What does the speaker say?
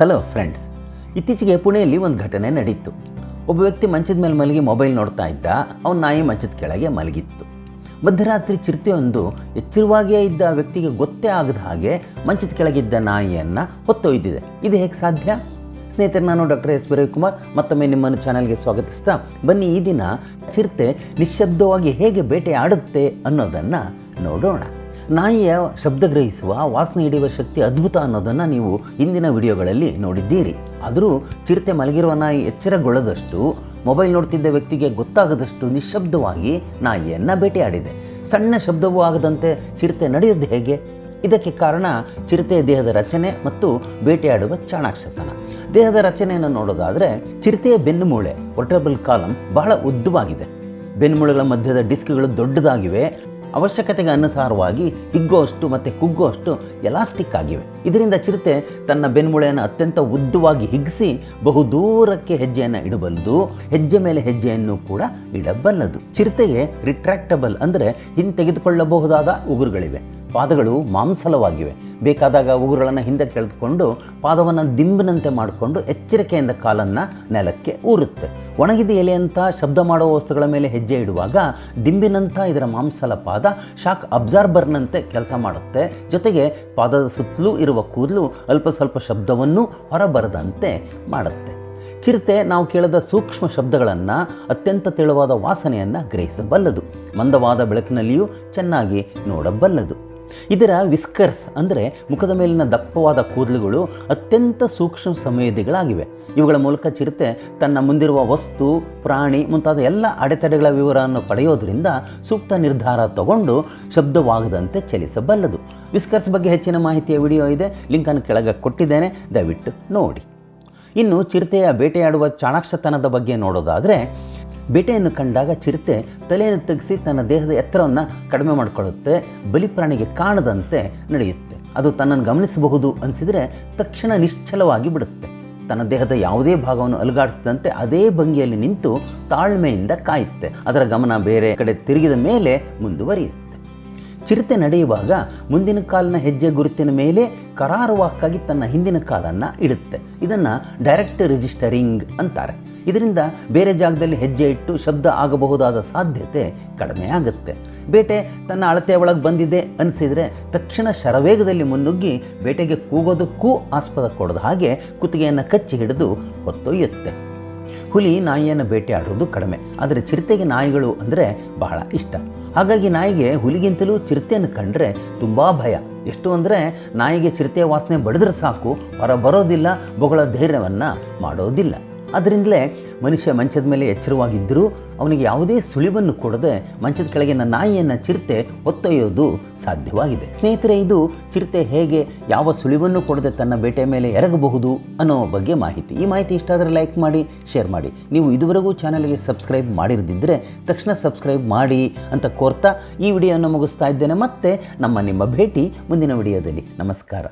Hello friends ಇತ್ತೀಚೆಗೆ ಪುಣೆಯಲ್ಲಿ ಒಂದು ಘಟನೆ ನಡೀತು. ಒಬ್ಬ ವ್ಯಕ್ತಿ ಮಂಚದ ಮೇಲೆ ಮಲಗಿ ಮೊಬೈಲ್ ನೋಡ್ತಾ ಇದ್ದ. ಅವನ ನಾಯಿ ಮಂಚದ ಕೆಳಗೆ ಮಲಗಿತ್ತು. ಮಧ್ಯರಾತ್ರಿ ಚಿರತೆಯೊಂದು ಎಚ್ಚರವಾಗಿಯೇ ಇದ್ದ ವ್ಯಕ್ತಿಗೆ ಗೊತ್ತೇ ಆಗದ ಹಾಗೆ ಮಂಚದ ಕೆಳಗಿದ್ದ ನಾಯಿಯನ್ನು ಹೊತ್ತೊಯ್ದಿದೆ. ಇದು ಹೇಗೆ ಸಾಧ್ಯ? ಸ್ನೇಹಿತರೆ, ನಾನು ಡಾಕ್ಟರ್ ಎಸ್ ರವಿಕುಮಾರ್. ಮತ್ತೊಮ್ಮೆ ನಿಮ್ಮನ್ನು ಚಾನಲ್ಗೆ ಸ್ವಾಗತಿಸ್ತಾ ಬನ್ನಿ. ಈ ದಿನ ಚಿರತೆ ನಿಶ್ಶಬ್ದವಾಗಿ ಹೇಗೆ ಬೇಟೆ ಆಡುತ್ತೆ ಅನ್ನೋದನ್ನು ನೋಡೋಣ. ನಾಯಿಯ ಶಬ್ದ ಗ್ರಹಿಸುವ ವಾಸನೆ ಹಿಡಿಯುವ ಶಕ್ತಿ ಅದ್ಭುತ ಅನ್ನೋದನ್ನು ನೀವು ಇಂದಿನ ವಿಡಿಯೋಗಳಲ್ಲಿ ನೋಡಿದ್ದೀರಿ. ಆದರೂ ಚಿರತೆ ಮಲಗಿರುವ ನಾಯಿ ಎಚ್ಚರಗೊಳ್ಳದಷ್ಟು, ಮೊಬೈಲ್ ನೋಡ್ತಿದ್ದ ವ್ಯಕ್ತಿಗೆ ಗೊತ್ತಾಗದಷ್ಟು ನಿಶಬ್ದವಾಗಿ ನಾಯಿಯನ್ನು ಭೇಟಿಯಾಡಿದೆ ಸಣ್ಣ ಶಬ್ದವೂ ಆಗದಂತೆ ಚಿರತೆ ನಡೆಯೋದು ಹೇಗೆ? ಇದಕ್ಕೆ ಕಾರಣ ಚಿರತೆಯ ದೇಹದ ರಚನೆ ಮತ್ತು ಬೇಟೆಯಾಡುವ ಚಾಣಾಕ್ಷತನ. ದೇಹದ ರಚನೆಯನ್ನು ನೋಡೋದಾದರೆ ಚಿರತೆಯ ಬೆನ್ನುಮೂಳೆ ವರ್ಟಬಲ್ ಕಾಲಮ್ ಬಹಳ ಉದ್ದವಾಗಿದೆ. ಬೆನ್ನುಮೂಳೆಗಳ ಮಧ್ಯದ ಡಿಸ್ಕ್ಗಳು ದೊಡ್ಡದಾಗಿವೆ ಅವಶ್ಯಕತೆಗೆ ಅನುಸಾರವಾಗಿ ಹಿಗ್ಗುವಷ್ಟು ಮತ್ತು ಕುಗ್ಗುವಷ್ಟು ಎಲಾಸ್ಟಿಕ್ ಆಗಿವೆ. ಇದರಿಂದ ಚಿರತೆ ತನ್ನ ಬೆನ್ಮೂಳೆಯನ್ನು ಅತ್ಯಂತ ಉದ್ದವಾಗಿ ಹಿಗ್ಗಿಸಿ ಬಹುದೂರಕ್ಕೆ ಹೆಜ್ಜೆಯನ್ನು ಇಡಬಲ್ಲದು. ಹೆಜ್ಜೆ ಮೇಲೆ ಹೆಜ್ಜೆಯನ್ನು ಕೂಡ ಇಡಬಲ್ಲದು. ಚಿರತೆಗೆ ರಿಟ್ರಾಕ್ಟಬಲ್ ಅಂದರೆ ಹಿಂತೆಗೆದುಕೊಳ್ಳಬಹುದಾದ ಉಗುರುಗಳಿವೆ. ಪಾದಗಳು ಮಾಂಸಲವಾಗಿವೆ. ಬೇಕಾದಾಗ ಉಗುರುಗಳನ್ನು ಹಿಂದೆ ಕೆಳೆದುಕೊಂಡು ಪಾದವನ್ನು ದಿಂಬಿನಂತೆ ಮಾಡಿಕೊಂಡು ಎಚ್ಚರಿಕೆಯಿಂದ ಕಾಲನ್ನು ನೆಲಕ್ಕೆ ಊರುತ್ತೆ. ಒಣಗಿದ ಎಲೆಯಂಥ ಶಬ್ದ ಮಾಡುವ ವಸ್ತುಗಳ ಮೇಲೆ ಹೆಜ್ಜೆ ಇಡುವಾಗ ದಿಂಬಿನಂಥ ಇದರ ಮಾಂಸಲ ಪಾದ ಶಾಕ್ ಅಬ್ಸಾರ್ಬರ್ನಂತೆ ಕೆಲಸ ಮಾಡುತ್ತೆ. ಜೊತೆಗೆ ಪಾದದ ಸುತ್ತಲೂ ಇರುವ ಕೂದಲು ಅಲ್ಪ ಸ್ವಲ್ಪ ಶಬ್ದವನ್ನು ಹೊರಬರದಂತೆ ಮಾಡುತ್ತೆ. ಚಿರತೆ ನಾವು ಕೇಳದ ಸೂಕ್ಷ್ಮ ಶಬ್ದಗಳನ್ನು ಅತ್ಯಂತ ತೆಳುವಾದ ವಾಸನೆಯನ್ನು ಗ್ರಹಿಸಬಲ್ಲದು. ಮಂದವಾದ ಬೆಳಕಿನಲ್ಲಿಯೂ ಚೆನ್ನಾಗಿ ನೋಡಬಲ್ಲದು. ಇದರ ವಿಸ್ಕರ್ಸ್ ಅಂದರೆ ಮುಖದ ಮೇಲಿನ ದಪ್ಪವಾದ ಕೂದಲುಗಳು ಅತ್ಯಂತ ಸೂಕ್ಷ್ಮ ಸಂವೇದಿಗಳಾಗಿವೆ. ಇವುಗಳ ಮೂಲಕ ಚಿರತೆ ತನ್ನ ಮುಂದಿರುವ ವಸ್ತು, ಪ್ರಾಣಿ ಮುಂತಾದ ಎಲ್ಲ ಅಡೆತಡೆಗಳ ವಿವರವನ್ನು ಪಡೆಯೋದರಿಂದ ಸೂಕ್ತ ನಿರ್ಧಾರ ತಗೊಂಡು ಶಬ್ದವಾಗದಂತೆ ಚಲಿಸಬಲ್ಲದು. ವಿಸ್ಕರ್ಸ್ ಬಗ್ಗೆ ಹೆಚ್ಚಿನ ಮಾಹಿತಿಯ ವಿಡಿಯೋ ಇದೆ ಲಿಂಕನ್ನು ಕೆಳಗೆ ಕೊಟ್ಟಿದ್ದೇನೆ, ದಯವಿಟ್ಟು ನೋಡಿ. ಇನ್ನು ಚಿರತೆಯ ಬೇಟೆಯಾಡುವ ಚಾಣಾಕ್ಷತನದ ಬಗ್ಗೆ ನೋಡೋದಾದರೆ ಬೇಟೆಯನ್ನು ಕಂಡಾಗ ಚಿರತೆ ತಲೆಯನ್ನು ತೆಗೆಸಿ ತನ್ನ ದೇಹದ ಎತ್ತರವನ್ನು ಕಡಿಮೆ ಮಾಡಿಕೊಳ್ಳುತ್ತೆ ಬಲಿಪ್ರಾಣಿಗೆ ಕಾಣದಂತೆ ನಡೆಯುತ್ತೆ. ಅದು ತನ್ನನ್ನು ಗಮನಿಸಬಹುದು ಅನಿಸಿದರೆ ತಕ್ಷಣ ನಿಶ್ಚಲವಾಗಿ ಬಿಡುತ್ತೆ. ತನ್ನ ದೇಹದ ಯಾವುದೇ ಭಾಗವನ್ನು ಅಲುಗಾಡಿಸಿದಂತೆ ಅದೇ ಭಂಗಿಯಲ್ಲಿ ನಿಂತು ತಾಳ್ಮೆಯಿಂದ ಕಾಯುತ್ತೆ. ಅದರ ಗಮನ ಬೇರೆ ಕಡೆ ತಿರುಗಿದ ಮೇಲೆ ಮುಂದುವರಿಯುತ್ತೆ. ಚಿರತೆ ನಡೆಯುವಾಗ ಮುಂದಿನ ಕಾಲಿನ ಹೆಜ್ಜೆ ಗುರುತಿನ ಮೇಲೆ ಕರಾರುವಾಕ್ಕಾಗಿ ತನ್ನ ಹಿಂದಿನ ಕಾಲನ್ನು ಇಡುತ್ತೆ. ಇದನ್ನು ಡೈರೆಕ್ಟ್ ರಿಜಿಸ್ಟರಿಂಗ್ ಅಂತಾರೆ. ಇದರಿಂದ ಬೇರೆ ಜಾಗದಲ್ಲಿ ಹೆಜ್ಜೆ ಇಟ್ಟು ಶಬ್ದ ಆಗಬಹುದಾದ ಸಾಧ್ಯತೆ ಕಡಿಮೆ ಆಗುತ್ತೆ. ಬೇಟೆ ತನ್ನ ಅಳತೆ ಒಳಗೆ ಬಂದಿದೆ ಅನಿಸಿದರೆ ತಕ್ಷಣ ಶರವೇಗದಲ್ಲಿ ಮುನ್ನುಗ್ಗಿ ಬೇಟೆಗೆ ಕೂಗೋದಕ್ಕೂ ಆಸ್ಪದ ಕೊಡದ ಹಾಗೆ ಕುತ್ತಿಗೆಯನ್ನು ಕಚ್ಚಿ ಹಿಡಿದು ಹೊತ್ತೊಯ್ಯುತ್ತೆ. ಹುಲಿ ನಾಯಿಯನ್ನು ಬೇಟೆಯಾಡೋದು ಕಡಿಮೆ, ಆದರೆ ಚಿರತೆಗೆ ನಾಯಿಗಳು ಅಂದರೆ ಬಹಳ ಇಷ್ಟ. ಹಾಗಾಗಿ ನಾಯಿಗೆ ಹುಲಿಗಿಂತಲೂ ಚಿರತೆಯನ್ನು ಕಂಡ್ರೆ ತುಂಬ ಭಯ. ಎಷ್ಟು ಅಂದರೆ ನಾಯಿಗೆ ಚಿರತೆಯ ವಾಸನೆ ಬಡಿದ್ರೆ ಸಾಕು, ಹೊರ ಬರೋದಿಲ್ಲ, ಬೊಗಳ ಧೈರ್ಯವನ್ನು ಮಾಡೋದಿಲ್ಲ. ಅದರಿಂದಲೇ ಮನುಷ್ಯ ಮಂಚದ ಮೇಲೆ ಎಚ್ಚರವಾಗಿದ್ದರೂ ಅವನಿಗೆ ಯಾವುದೇ ಸುಳಿವನ್ನು ಕೊಡದೆ ಮಂಚದ ಕೆಳಗಿನ ನಾಯಿಯನ್ನು ಚಿರತೆ ಹೊತ್ತೊಯ್ಯೋದು ಸಾಧ್ಯವಾಗಿದೆ. ಸ್ನೇಹಿತರೆ, ಇದು ಚಿರತೆ ಹೇಗೆ ಯಾವ ಸುಳಿವನ್ನು ಕೊಡದೆ ತನ್ನ ಬೇಟೆ ಮೇಲೆ ಎರಗಬಹುದು ಅನ್ನೋ ಬಗ್ಗೆ ಮಾಹಿತಿ. ಈ ಮಾಹಿತಿ ಇಷ್ಟ ಆದರೆ ಲೈಕ್ ಮಾಡಿ, ಶೇರ್ ಮಾಡಿ. ನೀವು ಇದುವರೆಗೂ ಚಾನಲ್ಗೆ ಸಬ್ಸ್ಕ್ರೈಬ್ ಮಾಡಿರದಿದ್ದರೆ ತಕ್ಷಣ ಸಬ್ಸ್ಕ್ರೈಬ್ ಮಾಡಿ ಅಂತ ಕೋರ್ತಾ ಈ ವಿಡಿಯೋನ ಮುಗಿಸ್ತಾ ಇದ್ದೇನೆ. ಮತ್ತೆ ನಮ್ಮ ನಿಮ್ಮ ಭೇಟಿ ಮುಂದಿನ ವಿಡಿಯೋದಲ್ಲಿ. ನಮಸ್ಕಾರ.